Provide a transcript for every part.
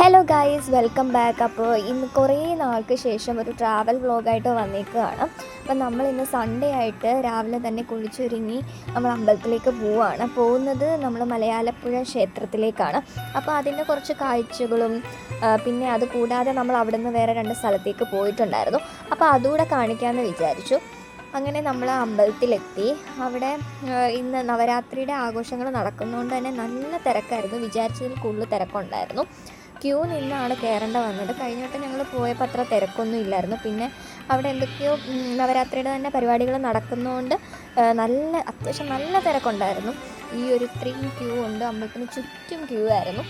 Hello guys welcome back അപ്പോൾ ഇന്ന് കുറേ നാൾക്ക് ശേഷം ഒരു ട്രാവൽ വ്ളോഗായിട്ട് വന്നേക്കുകയാണ് അപ്പം നമ്മൾ ഇന്ന് സൺഡേ ആയിട്ട് രാവിലെ തന്നെ കുളിച്ചൊരുങ്ങി നമ്മൾ അമ്പലത്തിലേക്ക് പോവുകയാണ് പോകുന്നത് നമ്മൾ മലയാലപ്പുഴ ക്ഷേത്രത്തിലേക്കാണ്. അപ്പോൾ അതിന്റെ കുറച്ച് കാഴ്ചകളും പിന്നെ അത് കൂടാതെ നമ്മൾ അവിടെ നിന്ന് വേറെ രണ്ട് സ്ഥലത്തേക്ക് പോയിട്ടുണ്ടായിരുന്നു. അപ്പോൾ അതുകൂടെ കാണിക്കാമെന്ന് വിചാരിച്ചു. അങ്ങനെ നമ്മൾ അമ്പലത്തിലെത്തി. അവിടെ ഇന്ന് നവരാത്രിയുടെ ആഘോഷങ്ങൾ നടക്കുന്നതുകൊണ്ട് തന്നെ നല്ല തിരക്കായിരുന്നു. വിചാരിച്ചതിൽ കൂടുതൽ തിരക്കുണ്ടായിരുന്നു. ക്യൂ നിന്നാണ് കയറേണ്ട വന്നത്. കഴിഞ്ഞ വട്ടം ഞങ്ങൾ പോയപ്പോൾ അത്ര തിരക്കൊന്നും ഇല്ലായിരുന്നു. പിന്നെ അവിടെ എന്തൊക്കെയോ നവരാത്രിയുടെ തന്നെ പരിപാടികൾ നടക്കുന്നതുകൊണ്ട് നല്ല അത്യാവശ്യം നല്ല തിരക്കുണ്ടായിരുന്നു. ഈ ഒരു ഇത്രയും ക്യൂ ഉണ്ട്. അമ്പലത്തിന് ചുറ്റും ക്യൂ ആയിരുന്നു.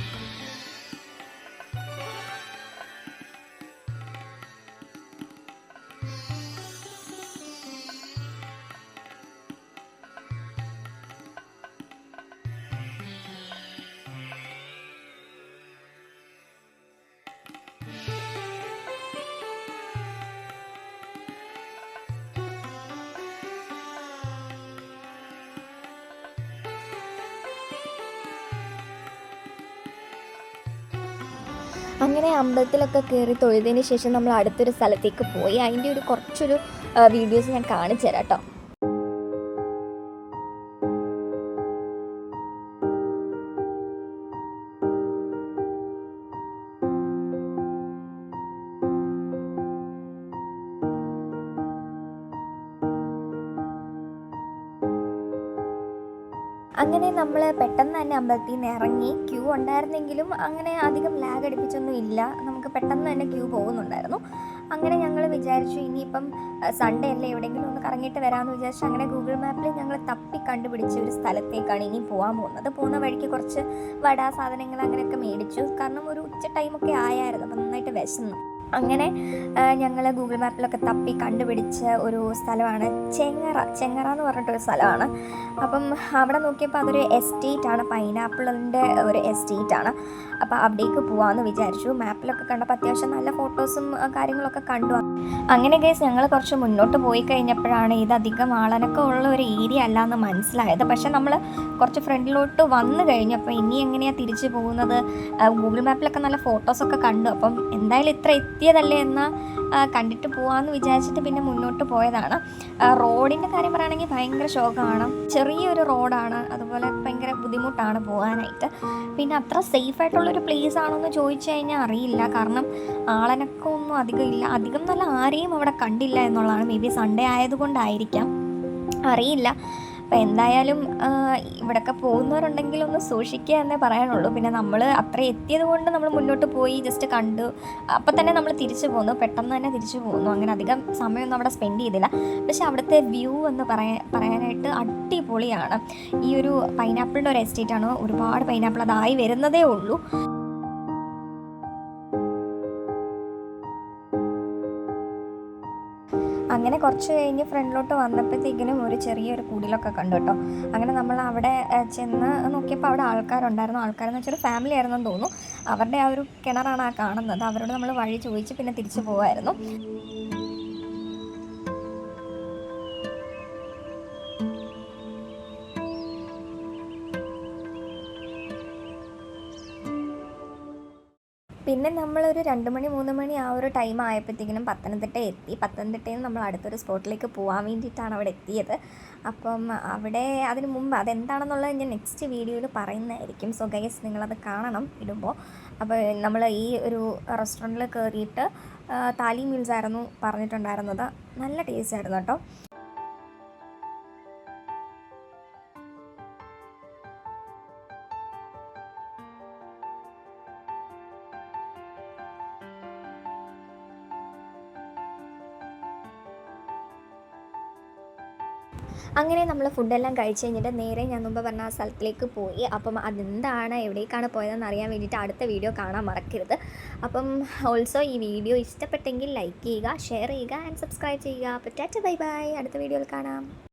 അങ്ങനെ അമ്പലത്തിലൊക്കെ കയറി തൊഴുതിന് ശേഷം നമ്മൾ അടുത്തൊരു സ്ഥലത്തേക്ക് പോയി. അതിന്റെ ഒരു കുറച്ചൊരു വീഡിയോസ് ഞാൻ കാണിച്ചു തരാം കേട്ടോ അങ്ങനെ നമ്മൾ പെട്ടെന്ന് തന്നെ അമ്പലത്തിൽ നിന്ന് ഇറങ്ങി ക്യൂ ഉണ്ടായിരുന്നെങ്കിലും അങ്ങനെ അധികം ലാഗ് അടിപ്പിച്ചൊന്നും ഇല്ല. നമുക്ക് പെട്ടെന്ന് തന്നെ ക്യൂ പോകുന്നുണ്ടായിരുന്നു. അങ്ങനെ ഞങ്ങൾ വിചാരിച്ചു ഇനിയിപ്പം സൺഡേ അല്ലേ എവിടെയെങ്കിലും ഒന്ന് കറങ്ങിയിട്ട് വരാമെന്ന് വിചാരിച്ചു. അങ്ങനെ ഗൂഗിൾ മാപ്പിൽ ഞങ്ങൾ തപ്പി കണ്ടുപിടിച്ച ഒരു സ്ഥലത്തേക്കാണ് ഇനി പോകാൻ പോകുന്നത്. പോകുന്ന വഴിക്ക് കുറച്ച് വട സാധനങ്ങൾ അങ്ങനെയൊക്കെ മേടിച്ചു. കാരണം ഒരു ഉച്ച ടൈമൊക്കെ ആയായിരുന്നു. അപ്പം നന്നായിട്ട് വിശന്നു. അങ്ങനെ ഞങ്ങൾ ഗൂഗിൾ മാപ്പിലൊക്കെ തപ്പി കണ്ടുപിടിച്ച ഒരു സ്ഥലമാണ് ചെങ്ങറ. ചെങ്ങറ എന്ന് പറഞ്ഞിട്ടൊരു സ്ഥലമാണ്. അപ്പം അവിടെ നോക്കിയപ്പോൾ അതൊരു എസ്റ്റേറ്റ് ആണ്. പൈനാപ്പിളിന്റെ ഒരു എസ്റ്റേറ്റ് ആണ്. അപ്പോൾ അവിടേക്ക് പോകാമെന്ന് വിചാരിച്ചു. മാപ്പിലൊക്കെ കണ്ടപ്പോൾ അത്യാവശ്യം നല്ല ഫോട്ടോസും കാര്യങ്ങളൊക്കെ കണ്ടു. അങ്ങനെ കേസ് ഞങ്ങൾ കുറച്ച് മുന്നോട്ട് പോയി കഴിഞ്ഞപ്പോഴാണ് ഇത് അധികം ആളനൊക്കെ ഉള്ള ഒരു ഏരിയ അല്ല എന്ന് മനസ്സിലായത്. പക്ഷെ നമ്മൾ കുറച്ച് ഫ്രണ്ടിലോട്ട് വന്നു കഴിഞ്ഞപ്പോൾ ഇനി എങ്ങനെയാണ് തിരിച്ചു പോകുന്നത്? ഗൂഗിൾ മാപ്പിലൊക്കെ നല്ല ഫോട്ടോസൊക്കെ കണ്ടു. അപ്പം എന്തായാലും ഇത്ര എത്തിയതല്ലേ എന്ന് കണ്ടിട്ട് പോകാമെന്ന് വിചാരിച്ചിട്ട് പിന്നെ മുന്നോട്ട് പോയതാണ്. റോഡിന്റെ കാര്യം പറയുകയാണെങ്കിൽ ഭയങ്കര ശോകമാണ്. ചെറിയൊരു റോഡാണ്. അതുപോലെ ഭയങ്കര ബുദ്ധിമുട്ടാണ് പോകാനായിട്ട്. പിന്നെ അത്ര സേഫ് ആയിട്ടുള്ളൊരു പ്ലേസ് ആണോ എന്ന് ചോദിച്ചു കഴിഞ്ഞാൽ അറിയില്ല. കാരണം ആളനക്കമൊന്നും അധികം ഇല്ല. അധികം നല്ല ആരെയും അവിടെ കണ്ടില്ല എന്നുള്ളതാണ്. മേ ബി സൺഡേ ആയതുകൊണ്ടായിരിക്കാം. അറിയില്ല. അപ്പോൾ എന്തായാലും ഇവിടൊക്കെ പോകുന്നവരുണ്ടെങ്കിൽ ഒന്ന് സൂക്ഷിക്കുക എന്നേ പറയാനുള്ളൂ. പിന്നെ നമ്മൾ അത്ര എത്തിയത് കൊണ്ട് നമ്മൾ മുന്നോട്ട് പോയി ജസ്റ്റ് കണ്ടു. അപ്പം തന്നെ നമ്മൾ തിരിച്ചു പോന്നു. പെട്ടെന്ന് തന്നെ തിരിച്ചു പോന്നു. അങ്ങനെ അധികം സമയമൊന്നും അവിടെ സ്പെൻഡ് ചെയ്തില്ല. പക്ഷേ അവിടുത്തെ വ്യൂ എന്ന് പറയാൻ പറയാനായിട്ട് അടിപൊളിയാണ്. ഈ ഒരു പൈനാപ്പിളിന്റെ ഒരു എസ്റ്റേറ്റ് ആണ്. ഒരുപാട് പൈനാപ്പിൾ അതായി വരുന്നതേ ഉള്ളൂ. അങ്ങനെ കുറച്ച് കഴിഞ്ഞ് ഫ്രണ്ടിലോട്ട് വന്നപ്പോഴത്തേക്കിനും ഒരു ചെറിയൊരു കുടിലൊക്കെ കണ്ടു കേട്ടോ. അങ്ങനെ നമ്മൾ അവിടെ ചെന്ന് നോക്കിയപ്പോൾ അവിടെ ആൾക്കാരുണ്ടായിരുന്നു. ആൾക്കാരെന്ന് വെച്ചാൽ ഫാമിലി ആയിരുന്നെന്ന് തോന്നുന്നു. അവരുടെ ആ ഒരു കിണറാണ് ആ കാണുന്നത്. അവരോട് നമ്മൾ വഴി ചോദിച്ച് പിന്നെ തിരിച്ചു പോകായിരുന്നു പിന്നെ നമ്മളൊരു രണ്ട് മണി മൂന്ന് മണി ആ ഒരു ടൈം ആയപ്പോഴത്തേക്കിനും പത്തനംതിട്ട എത്തി. പത്തനംതിട്ടയിൽ നിന്ന് നമ്മൾ അടുത്തൊരു സ്പോട്ടിലേക്ക് പോകാൻ വേണ്ടിയിട്ടാണ് അവിടെ എത്തിയത്. അപ്പം അവിടെ അതിന് മുമ്പ് അതെന്താണെന്നുള്ളത് ഞാൻ നെക്സ്റ്റ് വീഡിയോയിൽ പറയുന്നതായിരിക്കും. സോ ഗൈസ് നിങ്ങളത് കാണണം ഇടുമ്പോൾ. അപ്പോൾ നമ്മൾ ഈ ഒരു റെസ്റ്റോറന്റിൽ കയറിയിട്ട് താലി മീൽസ് ആയിരുന്നു പറഞ്ഞിട്ടുണ്ടായിരുന്നത്. നല്ല ടേസ്റ്റ് ആയിരുന്നു കേട്ടോ. അങ്ങനെ നമ്മൾ ഫുഡെല്ലാം കഴിച്ച് കഴിഞ്ഞിട്ട് നേരെ ഞാൻ മുമ്പ് പറഞ്ഞ ആ സ്ഥലത്തിലേക്ക് പോയി. അപ്പം അതെന്താണ്? എവിടേക്കാണ് പോയതെന്ന് അറിയാൻ വേണ്ടിയിട്ട് അടുത്ത വീഡിയോ കാണാൻ മറക്കരുത്. അപ്പം ഓൾസോ ഈ വീഡിയോ ഇഷ്ടപ്പെട്ടെങ്കിൽ ലൈക്ക് ചെയ്യുക ഷെയർ ചെയ്യുക ആൻഡ് സബ്സ്ക്രൈബ് ചെയ്യുക. അപ്പോൾ ടാറ്റ ബൈ ബൈ. അടുത്ത വീഡിയോയിൽ കാണാം.